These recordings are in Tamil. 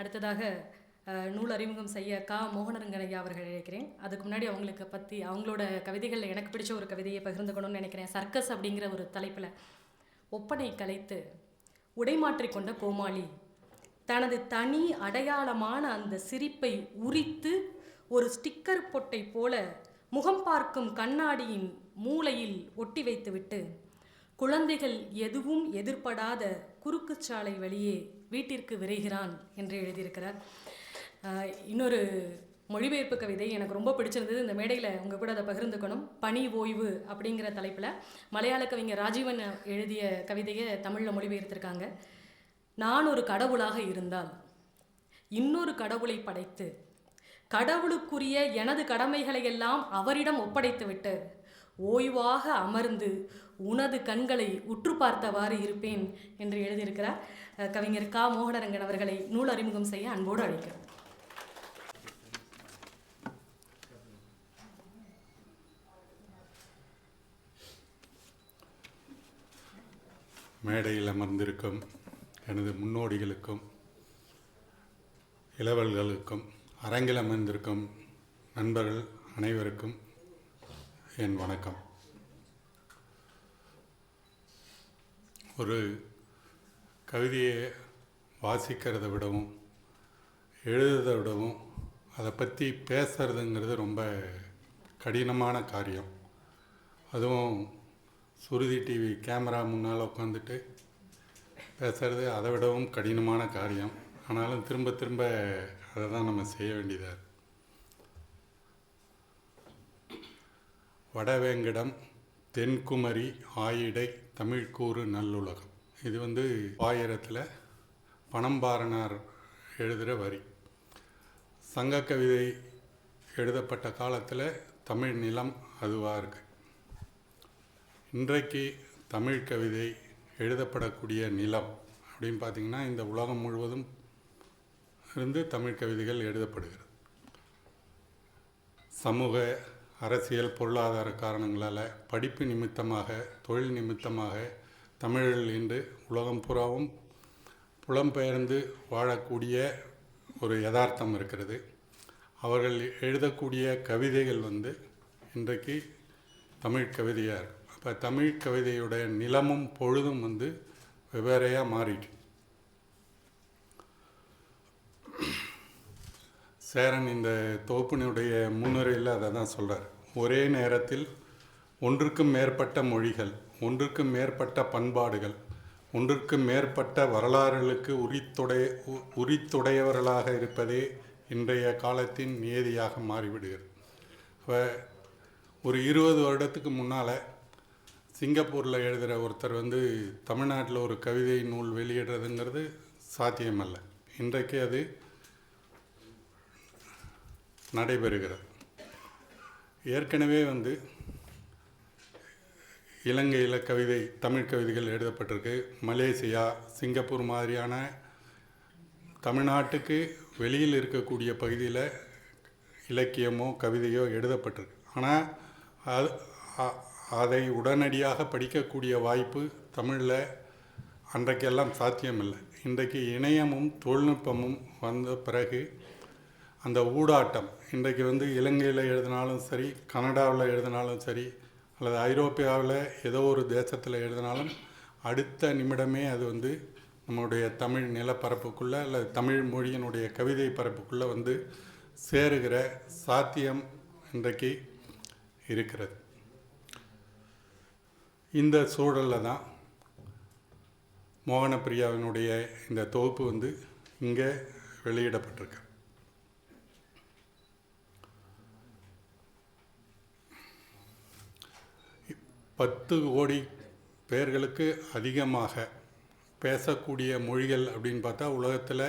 அடுத்ததாக நூல் அறிமுகம் செய்ய கா. மோகனரங்கனையா அவர்கள் நினைக்கிறேன். அதுக்கு முன்னாடி அவங்களுக்கு பற்றி அவங்களோட கவிதைகளில் எனக்கு பிடிச்ச ஒரு கவிதையை பகிர்ந்துக்கணும்னு நினைக்கிறேன். சர்க்கஸ் அப்படிங்கிற ஒரு தலைப்பில். ஒப்பனை கலைத்து உடைமாற்றிக் கொண்ட கோமாளி தனது தனி அடையாளமான அந்த சிரிப்பை உரித்து ஒரு ஸ்டிக்கர் பொட்டை போல முகம் பார்க்கும் கண்ணாடியின் மூலையில் ஒட்டி வைத்துவிட்டு குழந்தைகள் எதுவும் எதிர்படாத குறுக்கு சாலை வழியே வீட்டிற்கு விரைகிறான் என்று எழுதியிருக்கிறார். இன்னொரு மொழிபெயர்ப்பு கவிதை எனக்கு ரொம்ப பிடிச்சிருந்தது. இந்த மேடையில் உங்கள் கூட அதை பகிர்ந்துக்கணும். பனி ஓய்வு அப்படிங்கிற தலைப்பில் மலையாள கவிஞர் ராஜீவன் எழுதிய கவிதையை தமிழில் மொழிபெயர்த்திருக்காங்க. நான் ஒரு கடவுளாக இருந்தால் இன்னொரு கடவுளை படைத்து கடவுளுக்குரிய எனது கடமைகளை எல்லாம் அவரிடம் ஒப்படைத்துவிட்டு ஓய்வாக அமர்ந்து உனது கண்களை உற்று பார்த்தவாறு இருப்பேன் என்று எழுதியிருக்கிறார். கவிஞர் கா. மோகனரங்கன் அவர்களை நூல் அறிமுகம் செய்ய அன்போடு அழைக்கிறோம். மேடையில் அமர்ந்திருக்கும் எனது முன்னோடிகளுக்கும் இளவல்களுக்கும் அரங்கில் அமர்ந்திருக்கும் நண்பர்கள் அனைவருக்கும் என் வணக்கம். ஒரு கவிதையை வாசிக்கிறத விடவும் எழுதுறதை விடவும் அதை பற்றி பேசுறதுங்கிறது ரொம்ப கடினமான காரியம். அதுவும் சுருதி டிவி கேமரா முன்னால் உட்காந்துட்டு பேசுறது அதை விடவும் கடினமான காரியம். ஆனாலும் திரும்ப திரும்ப அதை தான் நம்ம செய்ய வேண்டியதாக வடவேங்கடம் தென்குமரி ஆயிடை தமிழ்க்கூறு நல்லுலகம். இது வந்து ஆயிரத்தில் பணம்பாரனார் எழுதுகிற வரி. சங்க கவிதை எழுதப்பட்ட காலத்தில் தமிழ் நிலம் அதுவாக இருக்குது இன்றைக்கு தமிழ் கவிதை எழுதப்படக்கூடிய நிலம் அப்படின்னு பார்த்திங்கன்னா இந்த உலகம் முழுவதும் இருந்து தமிழ் கவிதைகள் எழுதப்படுகிறது. சமூக அரசியல் பொருளாதார காரணங்களால் படிப்பு நிமித்தமாக தொழில் நிமித்தமாக தமிழர்கள் இன்று உலகம் புறாவும் புலம்பெயர்ந்து வாழக்கூடிய ஒரு யதார்த்தம் இருக்கிறது. அவர்கள் எழுதக்கூடிய கவிதைகள் வந்து இன்றைக்கு தமிழ் கவிதையாக இருக்கும் அப்போ தமிழ் கவிதையுடைய நிலமும் பொழுதும் வந்து வெவ்வேறையாக மாறிட்டு சேரன் இந்த தொகுப்பினுடைய முன்னுரையில் அதை தான் சொல்கிறார் ஒரே நேரத்தில் ஒன்றுக்கும் மேற்பட்ட மொழிகள் ஒன்றுக்கும் மேற்பட்ட பண்பாடுகள் ஒன்றுக்கும் மேற்பட்ட வரலாறுகளுக்கு உரித்துடைய உ- உரித்துடையவர்களாக இருப்பதே இன்றைய காலத்தின் நியதியாக மாறிவிடுகிறது. இப்போ ஒரு இருபது வருடத்துக்கு முன்னால் சிங்கப்பூரில் எழுதுகிற ஒருத்தர் வந்து தமிழ்நாட்டில் ஒரு கவிதை நூல் வெளியிடுறதுங்கிறது சாத்தியமல்ல. இன்றைக்கு அது நடைபெறுகிறது. ஏற்கனவே வந்து இலங்கையில் கவிதை தமிழ் கவிதைகள் எழுதப்பட்டிருக்கு. மலேசியா சிங்கப்பூர் மாதிரியான தமிழ்நாட்டுக்கு வெளியில் இருக்கக்கூடிய பகுதியில் இலக்கியமோ கவிதையோ எழுதப்பட்டிருக்கு. ஆனால் அது அதை உடனடியாக படிக்கக்கூடிய வாய்ப்பு தமிழில் அன்றைக்கெல்லாம் சாத்தியமில்லை. இன்றைக்கு இணையமும் தொழில்நுட்பமும் வந்த பிறகு அந்த ஊடாட்டம் இன்றைக்கு வந்து இலங்கையில் எழுதினாலும் சரி கனடாவில் எழுதினாலும் சரி அல்லது ஐரோப்பியாவில் ஏதோ ஒரு தேசத்தில் எழுதினாலும் அடுத்த நிமிடமே அது வந்து நம்முடைய தமிழ் நிலப்பரப்புக்குள்ளே அல்லது தமிழ் மொழியினுடைய கவிதை பரப்புக்குள்ளே வந்து சேருகிற சாத்தியம் இன்றைக்கு இருக்கிறது. இந்த சூழலில் தான் மோகனப்பிரியாவினுடைய இந்த தொகுப்பு வந்து இங்கே வெளியிடப்பட்டிருக்கு. பத்து கோடி பேர்களுக்கு அதிகமாக பேசக்கூடிய மொழிகள் அப்படின்னு பார்த்தா உலகத்தில்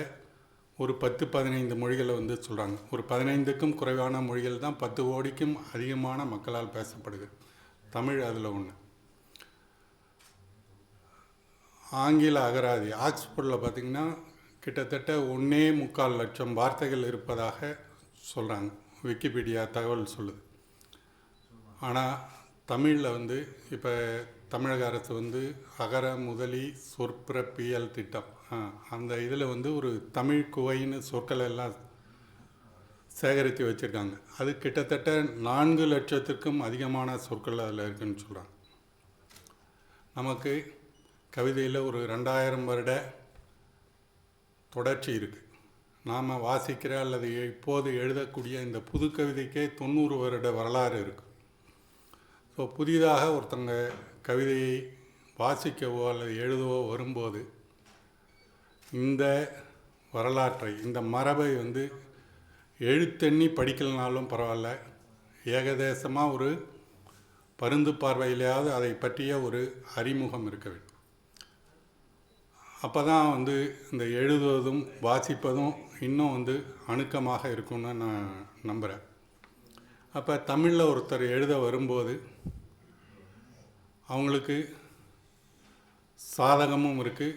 ஒரு பத்து பதினைந்து மொழிகளை வந்து சொல்கிறாங்க ஒரு பதினைந்துக்கும் குறைவான மொழிகள் தான் பத்து கோடிக்கும் அதிகமான மக்களால் பேசப்படுது. தமிழ் அதில் ஒன்று ஆங்கில அகராதி ஆக்ஸ்போர்டில் பார்த்திங்கன்னா கிட்டத்தட்ட ஒன்றே முக்கால் லட்சம் வார்த்தைகள் இருப்பதாக சொல்கிறாங்க விக்கிபீடியா தகவல் சொல்லுது. ஆனால் தமிழில் வந்து இப்போ தமிழக அரசு வந்து அகர முதலி சொற்பிறப்பியல் திட்டம். அந்த இதில் வந்து ஒரு தமிழ் குவைன்னு சொற்களை எல்லாம் சேகரித்து வச்சுருக்காங்க. அது கிட்டத்தட்ட நான்கு லட்சத்திற்கும் அதிகமான சொற்கள் அதில் இருக்குன்னு சொல்கிறாங்க நமக்கு கவிதையில் ஒரு ரெண்டாயிரம் வருட தொடர்ச்சி இருக்குது நாம் வாசிக்கிற அல்லது இப்போது எழுதக்கூடிய இந்த புது கவிதைக்கே தொண்ணூறு வருட வரலாறு இருக்குது இப்போ புதிதாக ஒருத்தங்க கவிதையை வாசிக்கவோ அல்லது எழுதவோ வரும்போது இந்த வரலாற்றை இந்த மரபை வந்து எழுத்தெண்ணி படிக்கலனாலும் பரவாயில்ல. ஏகதேசமாக ஒரு பருந்து பார்வையிலையாவது அதை பற்றிய ஒரு அறிமுகம் இருக்க வேண்டும். அப்போ தான் வந்து இந்த எழுதுவதும் வாசிப்பதும் இன்னும் வந்து அணுக்கமாக இருக்கும்னு நான் நம்புகிறேன் அப்போ தமிழில் ஒருத்தர் எழுத வரும்போது அவங்களுக்கு சாதகமும் இருக்குது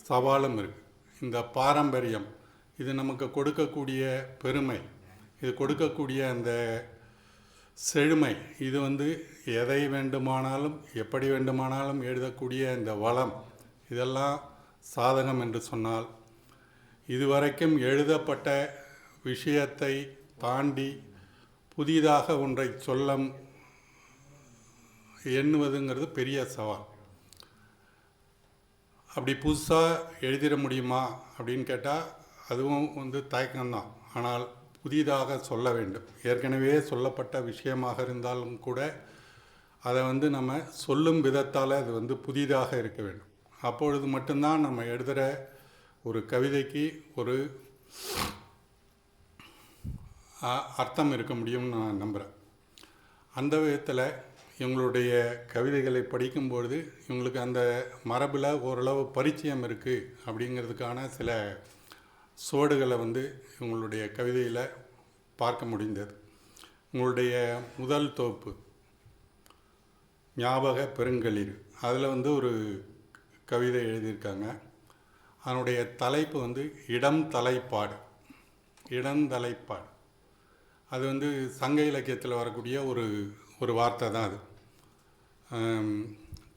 சவாலும் இருக்குது இந்த பாரம்பரியம் இது நமக்கு கொடுக்கக்கூடிய பெருமை இது கொடுக்கக்கூடிய அந்த செழுமை இது வந்து எதை வேண்டுமானாலும் எப்படி வேண்டுமானாலும் எழுதக்கூடிய இந்த வளம் இதெல்லாம் சாதகம் என்று சொன்னால் இதுவரைக்கும் எழுதப்பட்ட விஷயத்தை தாண்டி புதிதாக ஒன்றை சொல்ல எண்ணுவதுங்கிறது பெரிய சவால். அப்படி புதுசாக எழுதிட முடியுமா அப்படின்னு கேட்டால் அதுவும் வந்து தயக்கம்தான். ஆனால் புதிதாக சொல்ல வேண்டும். ஏற்கனவே சொல்லப்பட்ட விஷயமாக இருந்தாலும் கூட அதை வந்து நம்ம சொல்லும் விதத்தால் அது வந்து புதிதாக இருக்க வேண்டும். அப்பொழுது மட்டும்தான் நம்ம எழுதுகிற ஒரு கவிதைக்கு ஒரு அர்த்தம் இருக்க முடியும்னு நான் நம்புகிறேன் அந்த விதத்தில் இவங்களுடைய கவிதைகளை படிக்கும்பொழுது இவங்களுக்கு அந்த மரபில் ஓரளவு பரிச்சயம் இருக்குது அப்படிங்கிறதுக்கான சில சுவடுகளை வந்து இவங்களுடைய கவிதையில் பார்க்க முடிந்தது. உங்களுடைய முதல் தொகுப்பு ஞாபக பெருங்களிர் அதில் வந்து ஒரு கவிதை எழுதியிருக்காங்க. அதனுடைய தலைப்பு வந்து இடம் தலைப்பாடு. இடந்தலைப்பாடு அது வந்து சங்க இலக்கியத்தில் வரக்கூடிய ஒரு ஒரு வார்த்தை தான் அது.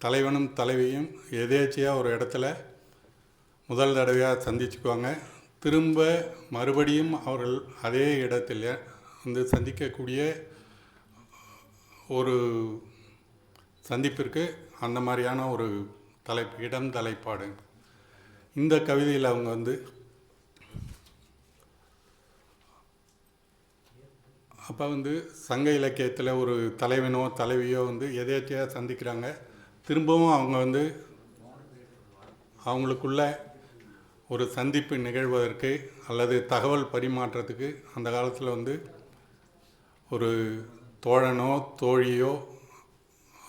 தலைவனும் தலைவியும் எதேச்சியாக ஒரு இடத்துல முதல் தடவையாக சந்திச்சுக்குவாங்க. திரும்ப மறுபடியும் அவர்கள் அதே இடத்துல வந்து சந்திக்கக்கூடிய ஒரு சந்திப்பிற்கு அந்த மாதிரியான ஒரு தலைப்பு இடம் தலைப்பாடு. இந்த கவிதையில் அவங்க வந்து அப்போ வந்து சங்க இலக்கியத்தில் ஒரு தலைவனோ தலைவியோ வந்து எதேச்சையாக சந்திக்கிறாங்க. திரும்பவும் அவங்க வந்து அவங்களுக்குள்ள ஒரு சந்திப்பு நிகழ்வதற்கு அல்லது தகவல் பரிமாற்றத்துக்கு அந்த காலத்தில் வந்து ஒரு தோழனோ தோழியோ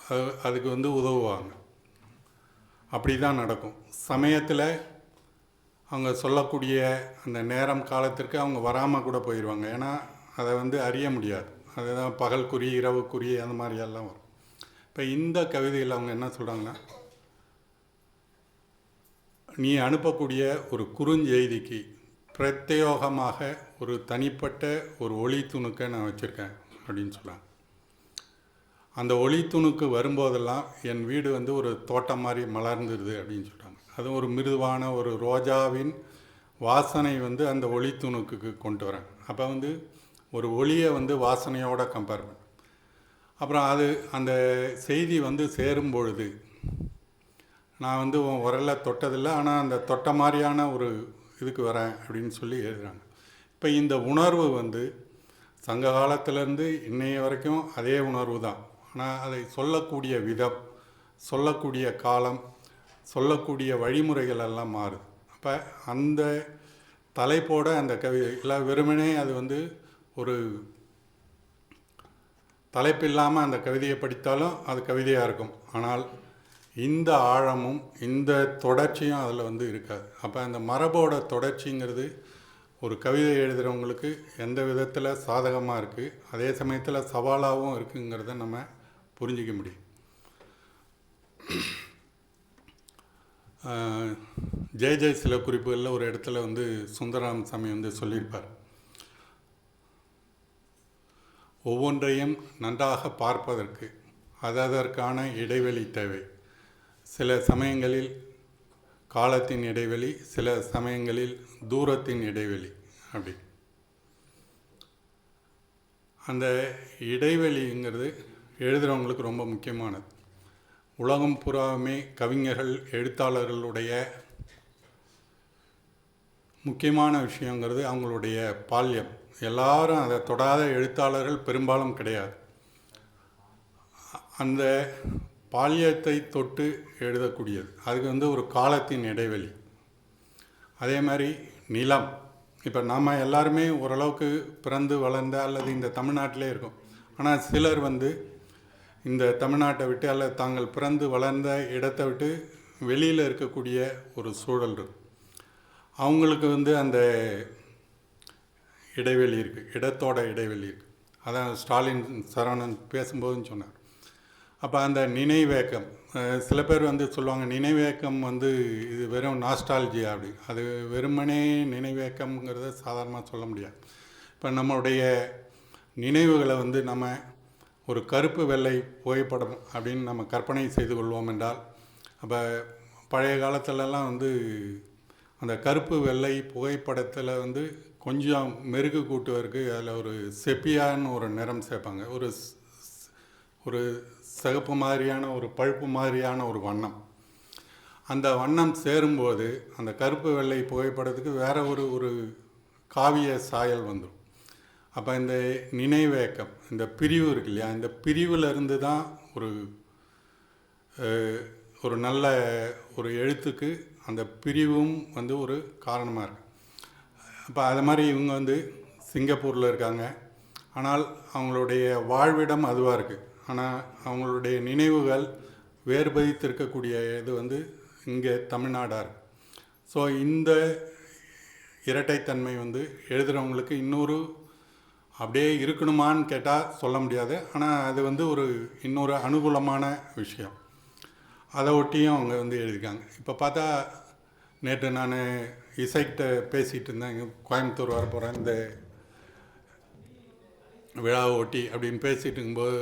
அது- அதுக்கு வந்து உதவுவாங்க. அப்படி தான் நடக்கும். சமயத்தில் அவங்க சொல்லக்கூடிய அந்த நேரம் காலத்திற்கு அவங்க வராமல் கூட போயிடுவாங்க ஏன்னா அதை வந்து அறிய முடியாது. அதுதான் பகல் குறி இரவு குறி அந்த மாதிரியெல்லாம் வரும். இப்போ இந்த கவிதையில் அவங்க என்ன சொல்கிறாங்கன்னா நீ அனுப்பக்கூடிய ஒரு குறுஞ்செய்திக்கு பிரத்யோகமாக ஒரு தனிப்பட்ட ஒரு ஒளி துணுக்கை நான் வச்சுருக்கேன் அப்படின்னு சொல்கிறாங்க அந்த ஒளி துணுக்கு வரும்போதெல்லாம் என் வீடு வந்து ஒரு தோட்டம் மாதிரி மலர்ந்துருது அப்படின்னு சொல்கிறாங்க அதுவும் ஒரு மிருதுவான ஒரு ரோஜாவின் வாசனை வந்து அந்த ஒளி துணுக்குக்கு கொண்டு வரேன். அப்போ வந்து ஒரு ஒளியை வந்து வாசனையோட கம்பேர் பண்ணும் அப்புறம் அது அந்த செய்தி வந்து சேரும் பொழுது நான் வந்து உன் உரலை தொட்டதில்லை ஆனால் அந்த தொட்ட மாதிரியான ஒரு இதுக்கு வரேன் அப்படின்னு சொல்லி எழுதுகிறாங்க இப்போ இந்த உணர்வு வந்து சங்க காலத்திலேருந்து இன்னைய வரைக்கும் அதே உணர்வு தான். ஆனால் அதை சொல்லக்கூடிய விதம் சொல்லக்கூடிய காலம் சொல்லக்கூடிய வழிமுறைகள் எல்லாம் மாறுது. அப்போ அந்த தலைப்போட அந்த கவிதை இல்லை வெறுமனே அது வந்து ஒரு தலைப்பு இல்லாமல் அந்த கவிதையை படித்தாலும் அது கவிதையாக இருக்கும். ஆனால் இந்த ஆழமும் இந்த தொடர்ச்சியும் அதில் வந்து இருக்காது. அப்போ அந்த மரபோட தொடர்ச்சிங்கிறது ஒரு கவிதை எழுதுகிறவங்களுக்கு எந்த விதத்தில் சாதகமாக இருக்குது அதே சமயத்தில் சவாலாகவும் இருக்குங்கிறத நம்ம புரிஞ்சிக்க முடியும். ஜெய ஜெய சில குறிப்புகளில் ஒரு இடத்துல வந்து சுந்தரராம சாமி வந்து சொல்லியிருப்பார். ஒவ்வொன்றையும் நன்றாக பார்ப்பதற்கு அதற்கான இடைவெளி தேவை. சில சமயங்களில் காலத்தின் இடைவெளி சில சமயங்களில் தூரத்தின் இடைவெளி அப்படி. அந்த இடைவெளிங்கிறது எழுதுகிறவங்களுக்கு ரொம்ப முக்கியமானது. உலகம் புறாவுமே கவிஞர்கள் எழுத்தாளர்களுடைய முக்கியமான விஷயங்கிறது அவங்களுடைய பால்யம். எல்லாரும் அதை தொடாத எழுத்தாளர்கள் பெரும்பாலும் கிடையாது. அந்த பால்யத்தை தொட்டு எழுதக்கூடியது. அதுக்கு வந்து ஒரு காலத்தின் இடைவெளி. அதே மாதிரி நிலம். இப்போ நாம் எல்லாருமே ஓரளவுக்கு பிறந்து வளர்ந்த அல்லது இந்த தமிழ்நாட்டிலே இருக்கோம். ஆனால் சிலர் வந்து இந்த தமிழ்நாட்டை விட்டு அல்லது தாங்கள் பிறந்து வளர்ந்த இடத்தை விட்டு வெளியில் இருக்கக்கூடிய ஒரு சூழல் இருக்கும். அவங்களுக்கு வந்து அந்த இடைவெளி இருக்குது இடத்தோட இடைவெளி இருக்குது அதான் ஸ்டாலின் சரவணன் பேசும்போதுன்னு சொன்னார். அப்போ அந்த நினைவேக்கம் சில பேர் வந்து சொல்லுவாங்க நினைவேக்கம் வந்து இது வெறும் நாஸ்டாலஜி அப்படி. அது வெறுமனே நினைவேக்கம்ங்கிறத சாதாரணமாக சொல்ல முடியாது. இப்போ நம்மளுடைய நினைவுகளை வந்து நம்ம ஒரு கருப்பு வெள்ளை புகைப்படம் அப்படின்னு நம்ம கற்பனை செய்து கொள்வோம் என்றால் அப்போ பழைய காலத்துலலாம் வந்து அந்த கருப்பு வெள்ளை புகைப்படத்தில் வந்து கொஞ்சம் மெருகு கூட்டுவதற்கு அதில் ஒரு செப்பியான்னு ஒரு நிறம் சேர்ப்பாங்க. ஒரு ஒரு சிகப்பு மாதிரியான ஒரு பழுப்பு மாதிரியான ஒரு வண்ணம். அந்த வண்ணம் சேரும்போது அந்த கருப்பு வெள்ளை புகைப்படத்துக்கு வேற ஒரு ஒரு காவிய சாயல் வந்துடும் அப்போ இந்த நினைவேக்கம் இந்த பிரிவு இருக்கு இல்லையா? இந்த பிரிவுலேருந்து தான் ஒரு ஒரு நல்ல ஒரு எழுத்துக்கு அந்த பிரிவும் வந்து ஒரு காரணமாக இருக்குது அப்போ அது மாதிரி இவங்க வந்து சிங்கப்பூரில் இருக்காங்க. ஆனால் அவங்களுடைய வாழ்விடம் அதுவாக இருக்குது ஆனால் அவங்களுடைய நினைவுகள் வேறுபதித்திருக்கக்கூடிய இது வந்து இங்கே தமிழ்நாடாக இருக்குது ஸோ இந்த இரட்டைத்தன்மை வந்து எழுதுகிறவங்களுக்கு இன்னொரு அப்படியே இருக்கணுமான்னு கேட்டால் சொல்ல முடியாது. ஆனால் அது வந்து ஒரு இன்னொரு அனுகூலமான விஷயம். அதை ஒட்டியும் அவங்க வந்து எழுதியிருக்காங்க. இப்போ பார்த்தா நேற்று நான் இசைக்கிட்ட பேசிகிட்டு இருந்தேன். இங்கே கோயம்புத்தூர் வர போகிறேன் இந்த விழாவை ஒட்டி அப்படின்னு பேசிகிட்டு இருக்கும்போது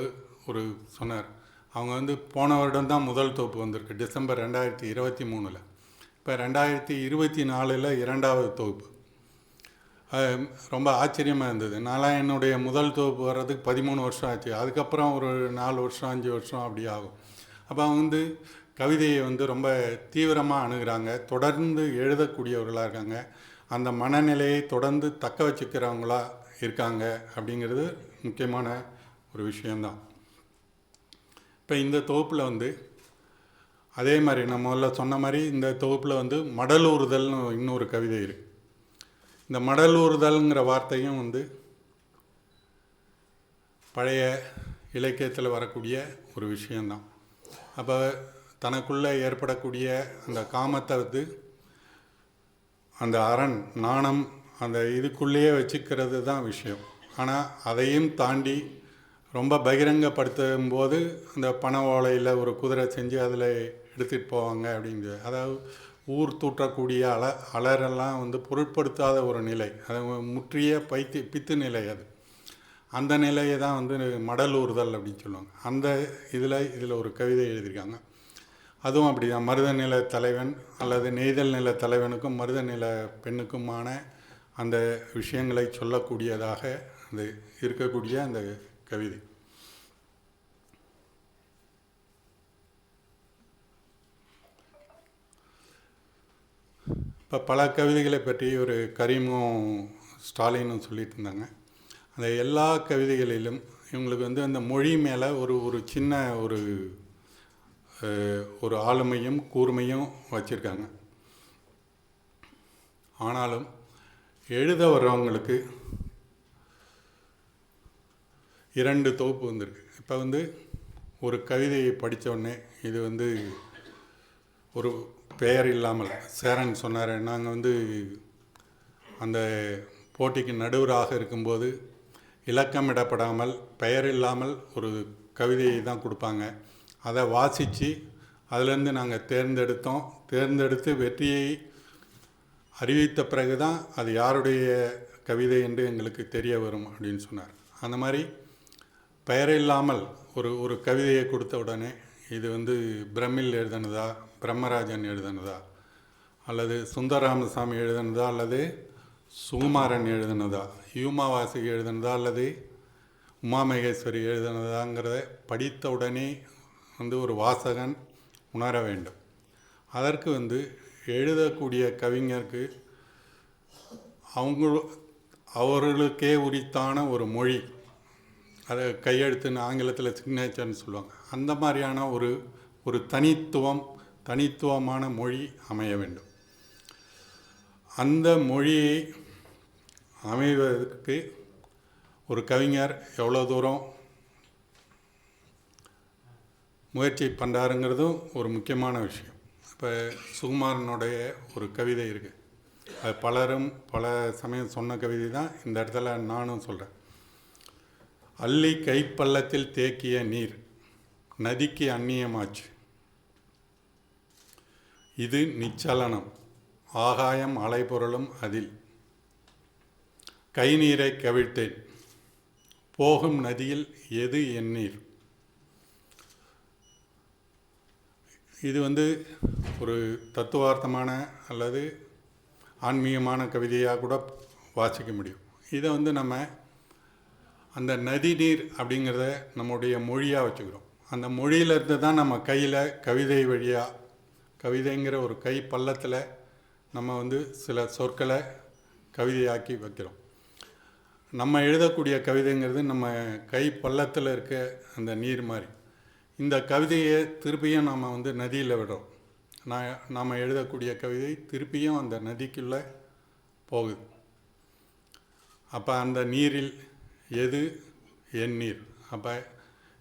ஒரு சொன்னார். அவங்க வந்து போன வருடம் தான் முதல் தொகுப்பு வந்திருக்கு. டிசம்பர் ரெண்டாயிரத்தி இருபத்தி மூணில். இப்போ ரெண்டாயிரத்தி இருபத்தி நாலில் இரண்டாவது தொகுப்பு ரொம்ப ஆச்சரியமாக இருந்தது. நான்லாம் என்னுடைய முதல் தொகுப்பு வர்றதுக்கு பதிமூணு வருஷம் ஆச்சு. அதுக்கப்புறம் ஒரு நாலு வருஷம் அஞ்சு வருஷம் அப்படி ஆகும். அப்போ அவங்க வந்து கவிதையை வந்து ரொம்ப தீவிரமாக அணுகிறாங்க. தொடர்ந்து எழுதக்கூடியவர்களாக இருக்காங்க. அந்த மனநிலையை தொடர்ந்து தக்க வச்சுக்கிறவங்களா இருக்காங்க அப்படிங்கிறது முக்கியமான ஒரு விஷயந்தான் இப்போ இந்த தொகுப்பில் வந்து அதே மாதிரி நம்ம முதல்ல சொன்ன மாதிரி இந்த தொகுப்பில் வந்து மடலூறுதல்னு இன்னொரு கவிதை இருக்கு இந்த மடலூறுதல்ங்கிற வார்த்தையும் வந்து பழைய இலக்கியத்தில் வரக்கூடிய ஒரு விஷயந்தான் அப்போ தனக்குள்ளே ஏற்படக்கூடிய அந்த காமத்தை வந்து அந்த அரண் நாணம் அந்த இதுக்குள்ளேயே வச்சுக்கிறது தான் விஷயம். ஆனால் அதையும் தாண்டி ரொம்ப பகிரங்கப்படுத்தும் போது அந்த பண ஓலையில் ஒரு குதிரை செஞ்சு அதில் எடுத்துகிட்டு போவாங்க அப்படிங்கிறது அதாவது ஊர் தூற்றக்கூடிய அல அலரெல்லாம் வந்து பொருட்படுத்தாத ஒரு நிலை. அது முற்றிய பைத்தி பித்து நிலை அது. அந்த நிலையை தான் வந்து மடலூறுதல் அப்படின்னு சொல்லுவாங்க. அந்த இதில் இதில் ஒரு கவிதை எழுதியிருக்காங்க. அதுவும் அப்படி தான் மருத நில தலைவன் அல்லது நெய்தல் நில தலைவனுக்கும் மருத நில பெண்ணுக்குமான அந்த விஷயங்களை சொல்லக்கூடியதாக அந்த இருக்கக்கூடிய அந்த கவிதை. இப்போ பல கவிதைகளை பற்றி ஒரு கரீமும் ஸ்டாலினும் சொல்லிட்டு இருந்தாங்க. அந்த எல்லா கவிதைகளிலும் இவங்களுக்கு வந்து அந்த மொழி மேலே ஒரு ஒரு சின்ன ஒரு ஒரு ஆளுமையும் கூர்மையும் வச்சுருக்காங்க. ஆனாலும் எழுத வர்றவங்களுக்கு இரண்டு தொகுப்பு வந்திருக்கு. இப்போ வந்து ஒரு கவிதையை படித்தோடனே இது வந்து ஒரு பெயர் இல்லாமல் சேரன் சொன்னார் நாங்கள் வந்து அந்த போட்டிக்கு நடுவராக இருக்கும்போது இலக்கமிடப்படாமல் பெயர் இல்லாமல் ஒரு கவிதையை தான் கொடுப்பாங்க. அதை வாசித்து அதிலேருந்து நாங்கள் தேர்ந்தெடுத்தோம். தேர்ந்தெடுத்து வெற்றியை அறிவித்த பிறகு தான் அது யாருடைய கவிதை என்று எங்களுக்கு தெரிய வரும் அப்படின்னு சொன்னார். அந்த மாதிரி பெயர் இல்லாமல் ஒரு ஒரு கவிதையை கொடுத்த உடனே இது வந்து பிரம்மில் எழுதுனதா பிரம்மராஜன் எழுதுனதா அல்லது சுந்தரராமசாமி எழுதுனதா அல்லது சுகுமாரன் எழுதுனதா யூமாவாசி எழுதுனதா அல்லது உமாமகேஸ்வரி எழுதுனதாங்கிறத படித்த உடனே வந்து ஒரு வாசகன் உணர வேண்டும். அதற்கு வந்து எழுதக்கூடிய கவிஞருக்கு அவங்க அவர்களுக்கே உரித்தான ஒரு மொழி. அதை கையெழுத்துன்னு ஆங்கிலத்தில் சிக்னேச்சர்னு சொல்லுவாங்க. அந்த மாதிரியான ஒரு ஒரு தனித்துவம் தனித்துவமான மொழி அமைய வேண்டும். அந்த மொழியை அமைவதற்கு ஒரு கவிஞர் எவ்வளோ தூரம் முயற்சி பண்ணுறாருங்கிறதும் ஒரு முக்கியமான விஷயம். இப்போ சுகுமாரனுடைய ஒரு கவிதை இருக்குது அது பலரும் பல சமயம் சொன்ன கவிதை தான் இந்த இடத்துல நானும் சொல்கிறேன் அள்ளி கைப்பள்ளத்தில் தேக்கிய நீர் நதிக்கு அந்நியமாச்சு. இது நிச்சலனம் ஆகாயம் அலைபொருளும் அதில். கை நீரை கவிழ்த்தேன் போகும் நதியில் எது என் நீர்? இது வந்து ஒரு தத்துவார்த்தமான அல்லது ஆன்மீகமான கவிதையாக கூட வாசிக்க முடியும். இதை வந்து நம்ம அந்த நதி நீர் அப்படிங்கிறத நம்முடைய மொழியாக வச்சுக்கிறோம். அந்த மொழியிலேருந்து தான் நம்ம கையில் கவிதை வழியாக கவிதைங்கிற ஒரு கை பள்ளத்தில் நம்ம வந்து சில சொற்களை கவிதையாக்கி வைக்கிறோம். நம்ம எழுதக்கூடிய கவிதைங்கிறது நம்ம கை பள்ளத்தில் இருக்க அந்த நீர் மாதிரி. இந்த கவிதையை திருப்பியும் நாம் வந்து நதியில் விடுறோம். நான் நாம் எழுதக்கூடிய கவிதை திருப்பியும் அந்த நதிக்குள்ளே போகுது. அப்போ அந்த நீரில் எது? என் நீர். அப்போ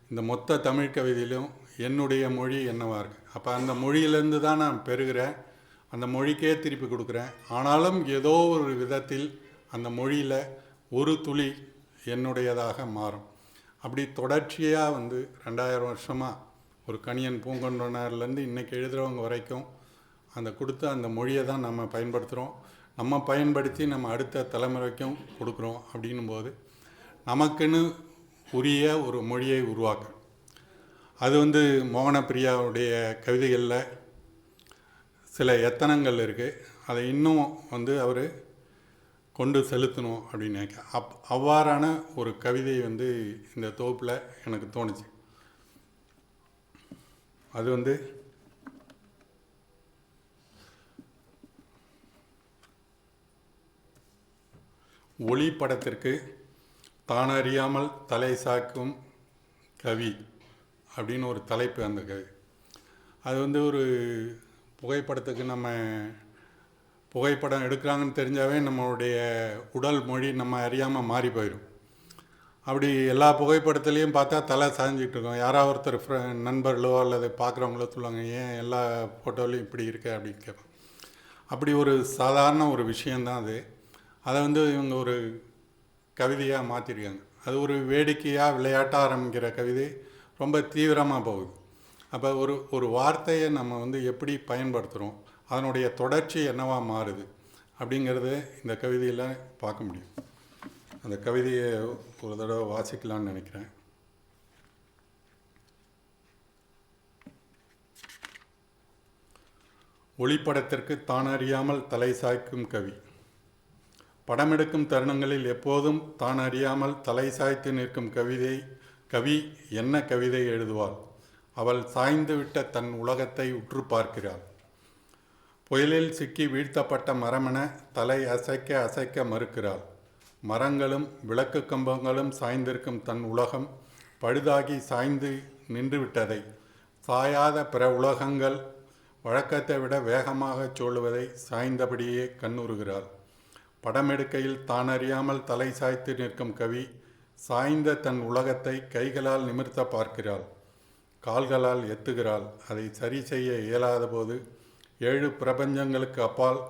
இந்த மொத்த தமிழ் கவிதையிலும் என்னுடைய மொழி என்னவா இருக்கு? அப்போ அந்த மொழியிலேருந்து தான் நான் பெறுகிறேன். அந்த மொழிக்கே திருப்பி கொடுக்குறேன். ஆனாலும் ஏதோ ஒரு விதத்தில் அந்த மொழியில் ஒரு துளி என்னுடையதாக மாறும். அப்படி தொடர்ச்சியாக வந்து ரெண்டாயிரம் வருஷமாக ஒரு கணியன் பூங்கொன்றனார்லேருந்து இன்றைக்கி எழுதுகிறவங்க வரைக்கும் அந்த கொடுத்த அந்த மொழியை தான் நம்ம பயன்படுத்துகிறோம் நம்ம பயன்படுத்தி நம்ம அடுத்த தலைமுறைக்கும் கொடுக்குறோம் அப்படின்னும் போது நமக்குன்னு உரிய ஒரு மொழியை உருவாக்க அது வந்து மோகனப்பிரியாவுடைய கவிதைகளில் சில எத்தனங்கள் இருக்குது அதை இன்னும் வந்து அவர் கொண்டு செலுத்தணும் அப்படின்னு நினைக்க அப் அவ்வாறான ஒரு கவிதை வந்து இந்த தொகுப்பில் எனக்கு தோணுச்சு. அது வந்து ஒளி படத்திற்கு தானறியாமல் தலை சாக்கும் கவி அப்படின்னு ஒரு தலைப்பு அந்த கவி. அது வந்து ஒரு புகைப்படத்துக்கு நம்ம புகைப்படம் எடுக்கிறாங்கன்னு தெரிஞ்சாவே நம்மளுடைய உடல் மொழி நம்ம அறியாமல் மாறி போயிடும் அப்படி எல்லா புகைப்படத்துலேயும் பார்த்தா தலை சாஞ்சிக்கிட்டு இருக்கோம். யாராவது ஒருத்தர் நண்பர்களோ அல்லது பார்க்குறவங்களோ சொல்லுவாங்க ஏன் எல்லா ஃபோட்டோலையும் இப்படி இருக்கு? அப்படின்னு கேட்போம் அப்படி ஒரு சாதாரண ஒரு விஷயந்தான் அது. அதை வந்து இவங்க ஒரு கவிதையாக மாற்றிருக்காங்க அது ஒரு வேடிக்கையாக விளையாட்டாக ஆரம்பிக்கிற கவிதை. ரொம்ப தீவிரமாக போகுது. அப்போ ஒரு ஒரு வார்த்தையை நம்ம வந்து எப்படி பயன்படுத்துகிறோம் அதனுடைய தொடர்ச்சி என்னவா மாறுது அப்படிங்கிறத இந்த கவிதையில் பார்க்க முடியும். அந்த கவிதையை ஒரு தடவை வாசிக்கலாம்னு நினைக்கிறேன். ஒளிப்படத்திற்கு தானறியாமல் தலை சாய்க்கும் கவி. படமெடுக்கும் தருணங்களில் எப்போதும் தான் அறியாமல் தலை சாய்த்து நிற்கும் கவிதை கவி என்ன கவிதை எழுதுவாள்? அவள் சாய்ந்துவிட்ட தன் உலகத்தை உற்று பார்க்கிறாள். புயலில் சிக்கி வீழ்த்தப்பட்ட மரமென தலை அசைக்க அசைக்க மறுக்கிறாள். மரங்களும் விளக்கு கம்பங்களும் சாய்ந்திருக்கும் தன் உலகம் பழுதாகி சாய்ந்து நின்றுவிட்டதை சாயாத பிற உலகங்கள் வழக்கத்தை விட வேகமாகச் சூழுவதை சாய்ந்தபடியே கண்ணுறுகிறாள். படமெடுக்கையில் தானறியாமல் தலை சாய்த்து நிற்கும் கவி சாய்ந்த தன் உலகத்தை கைகளால் நிமிர்த்த பார்க்கிறாள். கால்களால் எத்துகிறாள். அதை சரி செய்ய இயலாத போது ஏழு பிரபஞ்சங்களுக்கு அப்பால்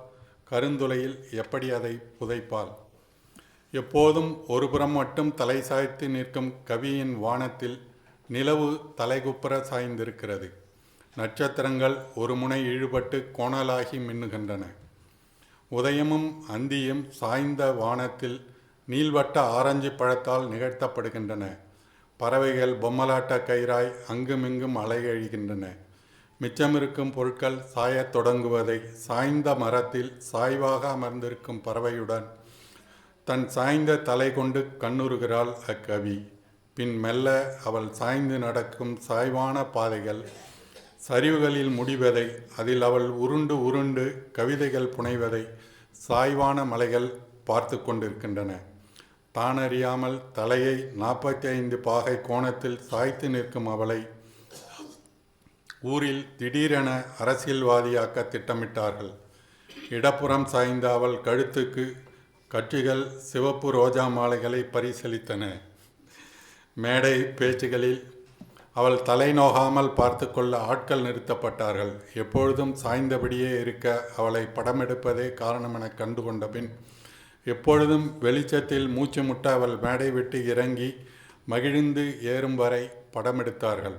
கருந்துளையில் எப்படி அதை புதைப்பாள்? எப்போதும் ஒருபுறம் மட்டும் தலை சாய்த்து நிற்கும் கவியின் வானத்தில் நிலவு தலைகுப்புற சாய்ந்திருக்கிறது. நட்சத்திரங்கள் ஒரு முனை இழுபட்டு கோணலாகி மின்னுகின்றன. உதயமும் அந்தியும் சாய்ந்த வானத்தில் நீள்வட்ட ஆரஞ்சு பழத்தால் நிகழ்த்தப்படுகின்றன. பறவைகள் பொம்மலாட்ட கயிறாய் அங்குமிங்கும் அலைகழிகின்றன மிச்சமிருக்கும் பொருட்கள் சாயத் தொடங்குவதை சாய்ந்த மரத்தில் சாய்வாக அமர்ந்திருக்கும் பறவையுடன் தன் சாய்ந்த தலை கொண்டு கண்ணுறுகிறாள் அக்கவி. பின் மெல்ல அவள் சாய்ந்து நடக்கும் சாய்வான பாதைகள் சரிவுகளில் முடிவதை அதில் அவள் உருண்டு உருண்டு கவிதைகள் புனைவதை சாய்வான மலைகள் பார்த்து கொண்டிருக்கின்றன. தானறியாமல் தலையை நாற்பத்தி ஐந்து பாகை கோணத்தில் சாய்த்து நிற்கும் அவளை ஊரில் திடீரென அரசியல்வாதியாக்க திட்டமிட்டார்கள். இடப்புறம் சாய்ந்த அவள் கழுத்துக்கு கட்சிகள் சிவப்பு ரோஜா மாலைகளை பரிசளித்தன. மேடை பேச்சுகளில் அவள் தலை நோகாமல் பார்த்து கொள்ள ஆட்கள் நிறுத்தப்பட்டார்கள். எப்பொழுதும் சாய்ந்தபடியே இருக்க அவளை படமெடுப்பதே காரணம் என கண்டுகொண்ட பின் எப்பொழுதும் வெளிச்சத்தில் மூச்சு முட்ட அவள் மேடை விட்டு இறங்கி மகிழ்ந்து ஏறும் வரை படமெடுத்தார்கள்.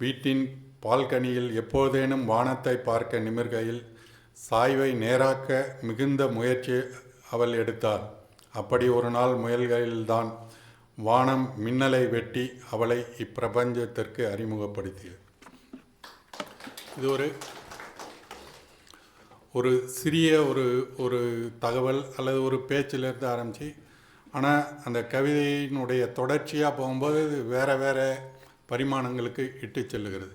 வீட்டின் பால்கனியில் எப்போதேனும் வானத்தை பார்க்க நிமிர்கையில் சாய்வை நேராக்க மிகுந்த முயற்சி அவள் எடுத்தாள். அப்படி ஒரு நாள் முயல்களில்தான் வானம் மின்னலை வெட்டி அவளை இப்பிரபஞ்சத்திற்கு அறிமுகப்படுத்தியது. இது ஒரு ஒரு சிறிய ஒரு ஒரு தகவல் அல்லது ஒரு பேச்சிலிருந்து ஆரம்பித்து ஆனால் அந்த கவிதையினுடைய தொடர்ச்சியாக போகும்போது வேறு வேறு பரிமாணங்களுக்கு இட்டு செல்லுகிறது.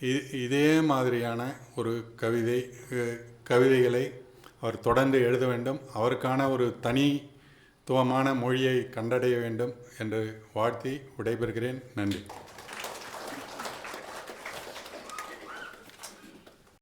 இது இதே மாதிரியான ஒரு கவிதை கவிதைகளை அவர் தொடர்ந்து எழுத வேண்டும். அவருக்கான ஒரு தனித்துவமான மொழியை கண்டடைய வேண்டும் என்று வாழ்த்தி விடைபெறுகிறேன். நன்றி.